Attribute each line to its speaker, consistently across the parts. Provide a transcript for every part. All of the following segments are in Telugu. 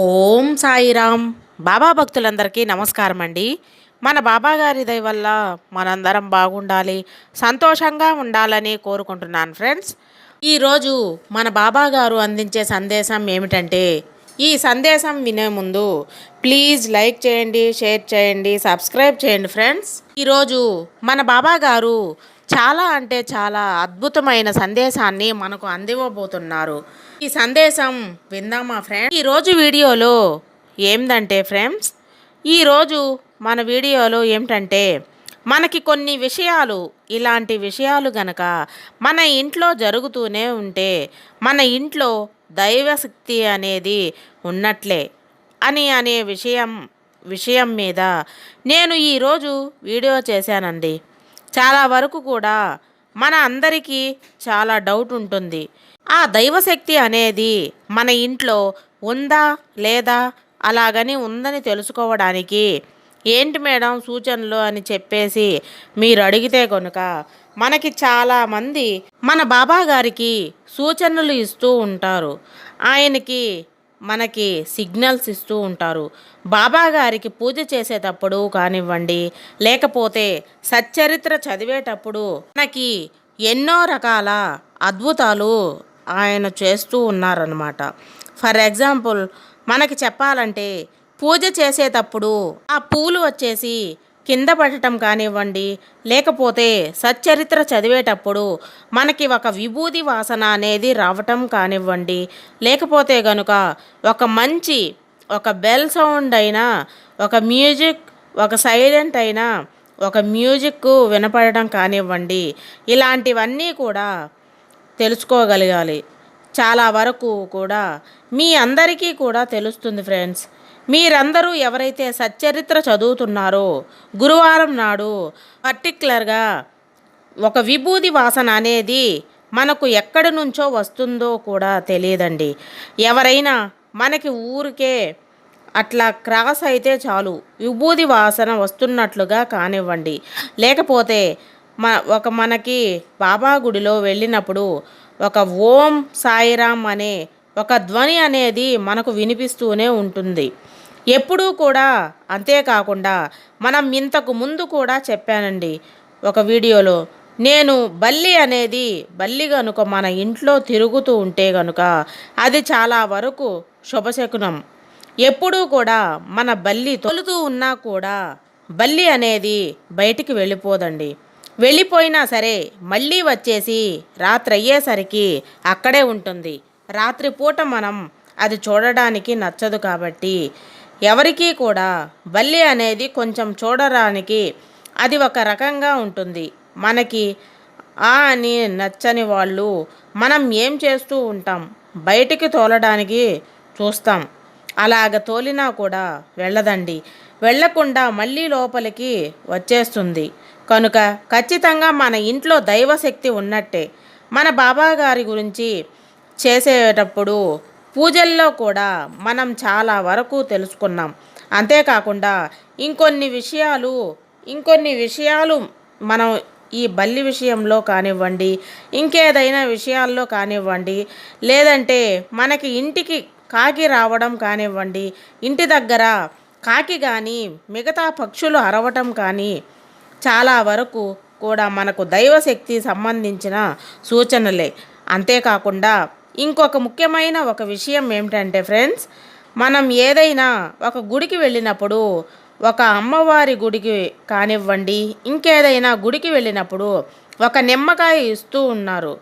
Speaker 1: ఓం సాయిరామ్. బాబా భక్తులందరికీ నమస్కారం అండి మన బాబా గారి దయ వల్ల మనందరం బాగుండాలి సంతోషంగా ఉండాలని కోరుకుంటున్నాను ఫ్రెండ్స్. ఈరోజు మన బాబా గారు అందించే సందేశం ఏమిటంటే ఈ సందేశం వినే ముందు ప్లీజ్ లైక్ చేయండి షేర్ చేయండి సబ్స్క్రైబ్ చేయండి ఫ్రెండ్స్. ఈరోజు మన బాబా గారు చాలా అంటే చాలా అద్భుతమైన సందేశాన్ని మనకు అందివ్వబోతున్నారు. ఈ సందేశం విందామా ఫ్రెండ్స్. ఈరోజు వీడియోలో ఏందంటే ఫ్రెండ్స్ ఈరోజు మన వీడియోలో ఏమిటంటే మనకి కొన్ని విషయాలు ఇలాంటి విషయాలు గనక మన ఇంట్లో జరుగుతూనే ఉంటే మన ఇంట్లో దైవశక్తి అనేది ఉన్నట్లే అని అనే విషయం విషయం మీద నేను ఈరోజు వీడియో చేశానండి. చాలా వరకు కూడా మన అందరికీ చాలా డౌట్ ఉంటుంది. ఆ దైవశక్తి అనేది మన ఇంట్లో ఉందా లేదా అలాగని ఉందని తెలుసుకోవడానికి ఏంటి మేడం సూచనలు అని చెప్పేసి మీరు అడిగితే కనుక మనకి చాలామంది మన బాబా గారికి సూచనలు ఇస్తూ ఉంటారు. ఆయనకి మనకి సిగ్నల్స్ ఇస్తూ ఉంటారు. బాబా గారికి పూజ చేసేటప్పుడు కానివ్వండి లేకపోతే సచ్చరిత్ర చదివేటప్పుడు మనకి ఎన్నో రకాల అద్భుతాలు ఆయన చేస్తూ ఉన్నారనమాట ఫర్ ఎగ్జాంపుల్ మనకి చెప్పాలంటే పూజ చేసేటప్పుడు ఆ పూలు వచ్చేసి కింద పడటం కానివ్వండి లేకపోతే సచ్చరిత్ర చదివేటప్పుడు మనకి ఒక విభూది వాసన అనేది రావటం కానివ్వండి లేకపోతే గనుక ఒక మంచి ఒక బెల్ సౌండ్ అయినా ఒక మ్యూజిక్ ఒక సైలెంట్ అయినా ఒక మ్యూజిక్ వినపడటం కానివ్వండి ఇలాంటివన్నీ కూడా తెలుసుకోగలగాలి. చాలా వరకు కూడా మీ అందరికీ కూడా తెలుస్తుంది ఫ్రెండ్స్. మీరందరూ ఎవరైతే సచ్చరిత్ర చదువుతున్నారో గురువారం నాడు పర్టిక్యులర్గా ఒక విభూది వాసన అనేది మనకు ఎక్కడి నుంచో వస్తుందో కూడా తెలియదండి. ఎవరైనా మనకి ఊరికే అట్లా క్రాస్ అయితే చాలు. విభూది వాసన వస్తున్నట్లుగా కానివ్వండి. లేకపోతే మ ఒక మనకి బాబా గుడిలో వెళ్ళినప్పుడు ఒక ఓం సాయిరామ్ అనే ఒక ధ్వని అనేది మనకు వినిపిస్తూనే ఉంటుంది. ఎప్పుడూ కూడా అంతేకాకుండా మనం ఇంతకు ముందు కూడా చెప్పానండి ఒక వీడియోలో నేను బల్లి అనేది బల్లి గనుక మన ఇంట్లో తిరుగుతూ ఉంటే గనుక అది చాలా వరకు శుభశకునం. ఎప్పుడూ కూడా మన బల్లి తొలుతూ ఉన్నా కూడా బల్లి అనేది బయటికి వెళ్ళిపోదండి. వెళ్ళిపోయినా సరే మళ్ళీ వచ్చేసి రాత్రి అయ్యేసరికి అక్కడే ఉంటుంది. రాత్రిపూట మనం అది చూడడానికి నచ్చదు కాబట్టి ఎవరికీ కూడా బల్లి అనేది కొంచెం చూడడానికి అది ఒక రకంగా ఉంటుంది. మనకి ఆ అని నచ్చని వాళ్ళు మనం ఏం చేస్తూ ఉంటాం? బయటికి తోలడానికి చూస్తాం. అలాగ తోలినా కూడా వెళ్ళదండి. వెళ్ళకుండా మళ్ళీ లోపలికి వచ్చేస్తుంది. కనుక ఖచ్చితంగా మన ఇంట్లో దైవశక్తి ఉన్నట్టే. మన బాబా గారి గురించి చేసేటప్పుడు పూజల్లో కూడా మనం చాలా వరకు తెలుసుకున్నాం. అంతేకాకుండా ఇంకొన్ని విషయాలు ఇంకొన్ని విషయాలు మనం ఈ బల్లి విషయంలో కానివ్వండి ఇంకేదైనా విషయాల్లో కానివ్వండి లేదంటే మనకి ఇంటికి కాకి రావడం కానివ్వండి ఇంటి దగ్గర కాకి కానీ మిగతా పక్షులు అరవటం కానీ చాలా వరకు కూడా మనకు దైవశక్తి సంబంధించిన సూచనలే. అంతేకాకుండా ఇంకొక ముఖ్యమైన ఒక విషయం ఏమిటంటే ఫ్రెండ్స్ మనం ఏదైనా ఒక గుడికి వెళ్ళినప్పుడు ఒక అమ్మవారి గుడికి కానివ్వండి ఇంకేదైనా గుడికి వెళ్ళినప్పుడు ఒక నిమ్మకాయ ఇస్తూ ఉన్నారు.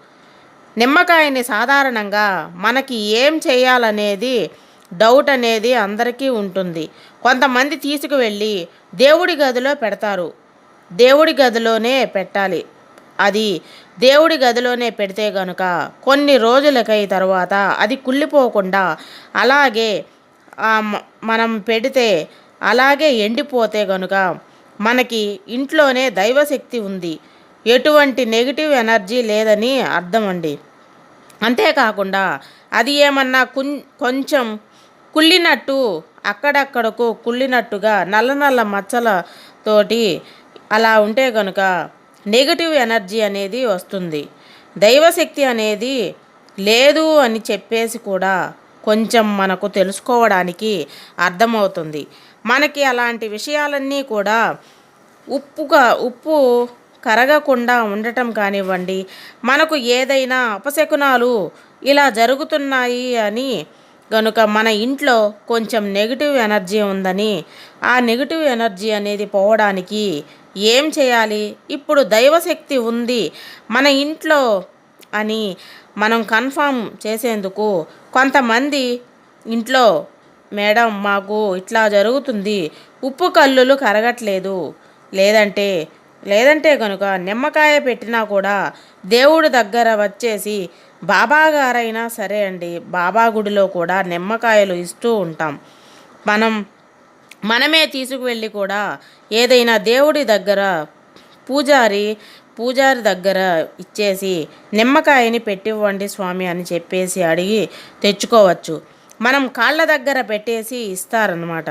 Speaker 1: నిమ్మకాయని సాధారణంగా మనకి ఏం చేయాలనేది డౌట్ అనేది అందరికీ ఉంటుంది. కొంతమంది తీసుకువెళ్ళి దేవుడి గదిలో పెడతారు. దేవుడి గదిలోనే పెట్టాలి. అది దేవుడి గదిలోనే పెడితే గనుక కొన్ని రోజులకై తర్వాత అది కుళ్ళిపోకుండా అలాగే మనం పెడితే అలాగే ఎండిపోతే గనుక మనకి ఇంట్లోనే దైవశక్తి ఉంది. ఎటువంటి నెగిటివ్ ఎనర్జీ లేదని అర్థం అండి. అంతేకాకుండా అది ఏమన్నా కొంచెం కుళ్ళినట్టు అక్కడక్కడకు కుళ్ళినట్టుగా నల్ల నల్ల మచ్చలతోటి అలా ఉంటే కనుక నెగిటివ్ ఎనర్జీ అనేది వస్తుంది. దైవశక్తి అనేది లేదు అని చెప్పేసి కూడా కొంచెం మనకు తెలుసుకోవడానికి అర్థమవుతుంది. మనకి అలాంటి విషయాలన్నీ కూడా ఉప్పుగా ఉప్పు కరగకుండా ఉండటం కానివ్వండి మనకు ఏదైనా అపశకునాలు ఇలా జరుగుతున్నాయి అని గనుక మన ఇంట్లో కొంచెం నెగిటివ్ ఎనర్జీ ఉందని ఆ నెగిటివ్ ఎనర్జీ అనేది పోవడానికి ఏం చేయాలి? ఇప్పుడు దైవశక్తి ఉంది మన ఇంట్లో అని మనం కన్ఫామ్ చేసేందుకు కొంతమంది ఇంట్లో మేడం మాకు ఇట్లా జరుగుతుంది ఉప్పు కల్లులు కరగట్లేదు లేదంటే లేదంటే కనుక నిమ్మకాయ పెట్టినా కూడా దేవుడి దగ్గర వచ్చేసి బాబా గారైనా సరే అండి బాబా గుడిలో కూడా నిమ్మకాయలు ఇస్తూ ఉంటాం. మనం మనమే తీసుకువెళ్ళి కూడా ఏదైనా దేవుడి దగ్గర పూజారి పూజారి దగ్గర ఇచ్చేసి నిమ్మకాయని పెట్టివ్వండి స్వామి అని చెప్పేసి అడిగి తెచ్చుకోవచ్చు. మనం కాళ్ళ దగ్గర పెట్టేసి ఇస్తారనమాట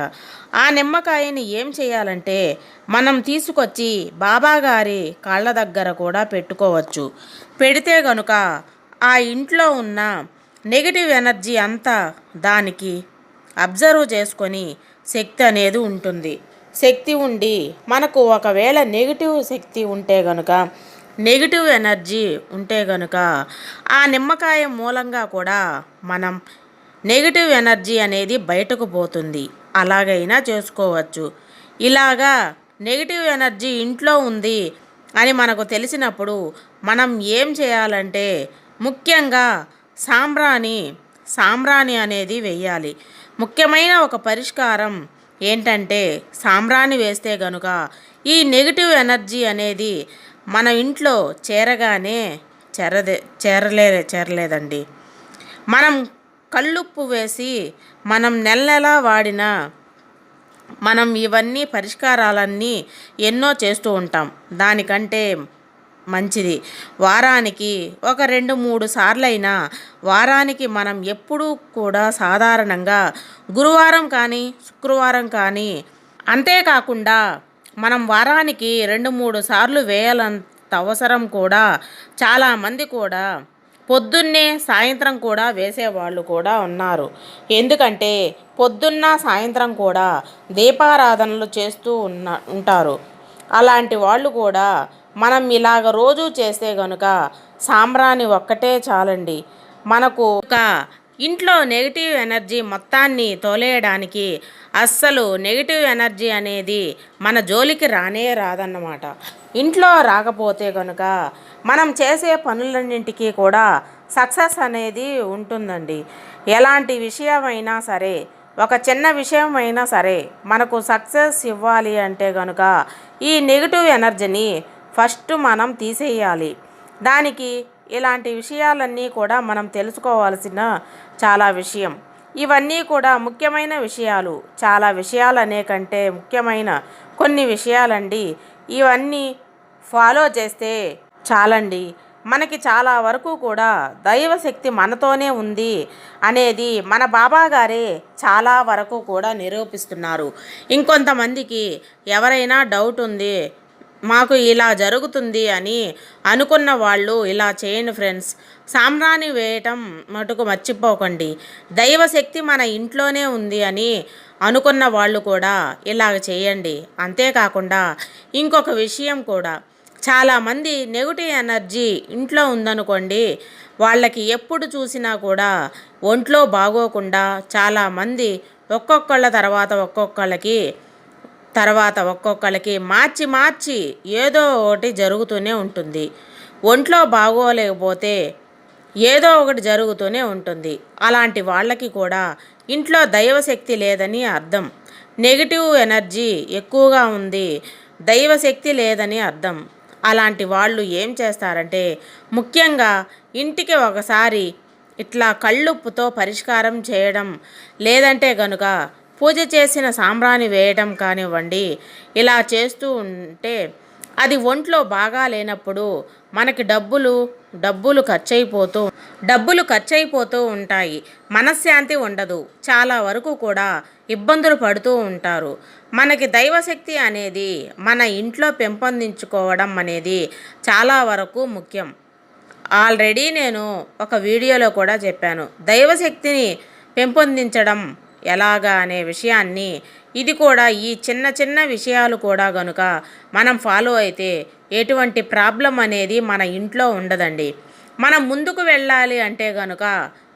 Speaker 1: ఆ నిమ్మకాయని ఏం చేయాలంటే మనం తీసుకొచ్చి బాబాగారి కాళ్ళ దగ్గర కూడా పెట్టుకోవచ్చు. పెడితే గనుక ఆ ఇంట్లో ఉన్న నెగిటివ్ ఎనర్జీ అంతా దానికి అబ్జర్వ్ చేసుకొని శక్తి అనేది ఉంటుంది. శక్తి ఉండి మనకు ఒకవేళ నెగిటివ్ శక్తి ఉంటే గనుక నెగిటివ్ ఎనర్జీ ఉంటే గనుక ఆ నిమ్మకాయ మూలంగా కూడా మనం నెగిటివ్ ఎనర్జీ అనేది బయటకు పోతుంది. అలాగైనా చేసుకోవచ్చు. ఇలాగా నెగిటివ్ ఎనర్జీ ఇంట్లో ఉంది అని మనకు తెలిసినప్పుడు మనం ఏం చేయాలంటే ముఖ్యంగా సాంబ్రాణి సాంబ్రాణి అనేది వెయ్యాలి ముఖ్యమైన ఒక పరిష్కారం ఏంటంటే సాంబ్రాణి వేస్తే గనుక ఈ నెగిటివ్ ఎనర్జీ అనేది మన ఇంట్లో చేరగానే చేరదే చేరలే చేరలేదండి. మనం కళ్ళుప్పు వేసి మనం నెల నెలా వాడిన మనం ఇవన్నీ పరిష్కారాలన్నీ ఎన్నో చేస్తూ ఉంటాం. దానికంటే మంచిది. వారానికి ఒక రెండు మూడు సార్లైనా వారానికి మనం ఎప్పుడూ కూడా సాధారణంగా గురువారం కానీ శుక్రవారం కానీ అంతేకాకుండా మనం వారానికి రెండు మూడు సార్లు వేయాలంత అవసరం కూడా చాలామంది కూడా పొద్దున్నే సాయంత్రం కూడా వేసేవాళ్ళు కూడా ఉన్నారు. ఎందుకంటే పొద్దున్న సాయంత్రం కూడా దీపారాధనలు చేస్తూ ఉన్న ఉంటారు. అలాంటి వాళ్ళు కూడా మనం ఇలాగ రోజు చేస్తే గనుక సాంబ్రాణి ఒక్కటే చాలండి. మనకు ఒక ఇంట్లో నెగిటివ్ ఎనర్జీ మొత్తాన్ని తోలేయడానికి అస్సలు నెగిటివ్ ఎనర్జీ అనేది మన జోలికి రానే రాదన్నమాట. ఇంట్లో రాకపోతే కనుక మనం చేసే పనులన్నింటికీ కూడా సక్సెస్ అనేది ఉంటుందండి. ఎలాంటి విషయమైనా సరే ఒక చిన్న విషయం అయినా సరే మనకు సక్సెస్ ఇవ్వాలి అంటే కనుక ఈ నెగిటివ్ ఎనర్జీని ఫస్ట్ మనం తీసేయాలి. దానికి ఇలాంటి విషయాలన్నీ కూడా మనం తెలుసుకోవాల్సిన చాలా విషయం. ఇవన్నీ కూడా ముఖ్యమైన విషయాలు. చాలా విషయాలు కంటే ముఖ్యమైన కొన్ని విషయాలండి. ఇవన్నీ ఫాలో చేస్తే చాలండి. మనకి చాలా వరకు కూడా దైవశక్తి మనతోనే ఉంది అనేది మన బాబా గారే చాలా వరకు కూడా నిరూపిస్తున్నారు. ఇంకొంతమందికి ఎవరైనా డౌట్ ఉంది మాకు ఇలా జరుగుతుంది అని అనుకున్న వాళ్ళు ఇలా చేయండి ఫ్రెండ్స్. సామ్రాణి వేయటం మటుకు మర్చిపోకండి. దైవశక్తి మన ఇంట్లోనే ఉంది అని అనుకున్న వాళ్ళు కూడా ఇలాగ చేయండి. అంతేకాకుండా ఇంకొక విషయం కూడా. చాలామంది నెగిటివ్ ఎనర్జీ ఇంట్లో ఉందనుకోండి వాళ్ళకి ఎప్పుడు చూసినా కూడా ఒంట్లో బాగోకుండా చాలామంది ఒక్కొక్కళ్ళ తర్వాత ఒక్కొక్కళ్ళకి తర్వాత ఒక్కొక్కరికి మార్చి మార్చి ఏదో ఒకటి జరుగుతూనే ఉంటుంది. ఒంట్లో బాగోలేకపోతే ఏదో ఒకటి జరుగుతూనే ఉంటుంది. అలాంటి వాళ్ళకి కూడా ఇంట్లో దైవశక్తి లేదని అర్థం. నెగిటివ్ ఎనర్జీ ఎక్కువగా ఉంది. దైవశక్తి లేదని అర్థం. అలాంటి వాళ్ళు ఏం చేస్తారంటే ముఖ్యంగా ఇంటికి ఒకసారి ఇట్లా కళ్ళుప్పుతో పరిష్కారం చేయడం లేదంటే గనుక పూజ చేసిన సాంబ్రాణి వేయడం కానివ్వండి ఇలా చేస్తూ ఉంటే అది ఒంట్లో బాగా లేనప్పుడు మనకి డబ్బులు డబ్బులు ఖర్చయిపోతూ డబ్బులు ఖర్చయిపోతూ ఉంటాయి. మనశ్శాంతి ఉండదు. చాలా వరకు కూడా ఇబ్బందులు పడుతూ ఉంటారు. మనకి దైవశక్తి అనేది మన ఇంట్లో పెంపొందించుకోవడం అనేది చాలా వరకు ముఖ్యం. ఆల్రెడీ నేను ఒక వీడియోలో కూడా చెప్పాను. దైవశక్తిని పెంపొందించడం ఎలాగా అనే విషయాన్ని ఇది కూడా ఈ చిన్న చిన్న విషయాలు కూడా గనుక మనం ఫాలో అయితే ఎటువంటి ప్రాబ్లం అనేది మన ఇంట్లో ఉండదండి. మనం ముందుకు వెళ్ళాలి అంటే గనుక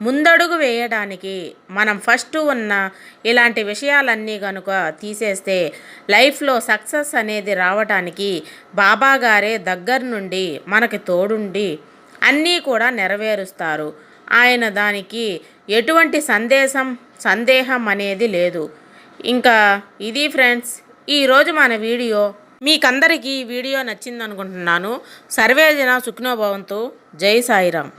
Speaker 1: ముందడుగు వేయడానికి మనం ఫస్ట్ ఉన్న ఇలాంటి విషయాలన్నీ గనుక తీసేస్తే లైఫ్లో సక్సెస్ అనేది రావటానికి బాబా గారే దగ్గర నుండి మనకి తోడుండి అన్నీ కూడా నెరవేరుస్తారు. ఆయన దానికి ఎటువంటి సందేశం సందేహం అనేది లేదు. ఇంకా ఇది ఫ్రెండ్స్ ఈరోజు మన వీడియో మీకందరికీ ఈ వీడియో నచ్చిందనుకుంటున్నాను. సర్వేజన సుఖ్నోభవంతు. జై సాయిరామ్.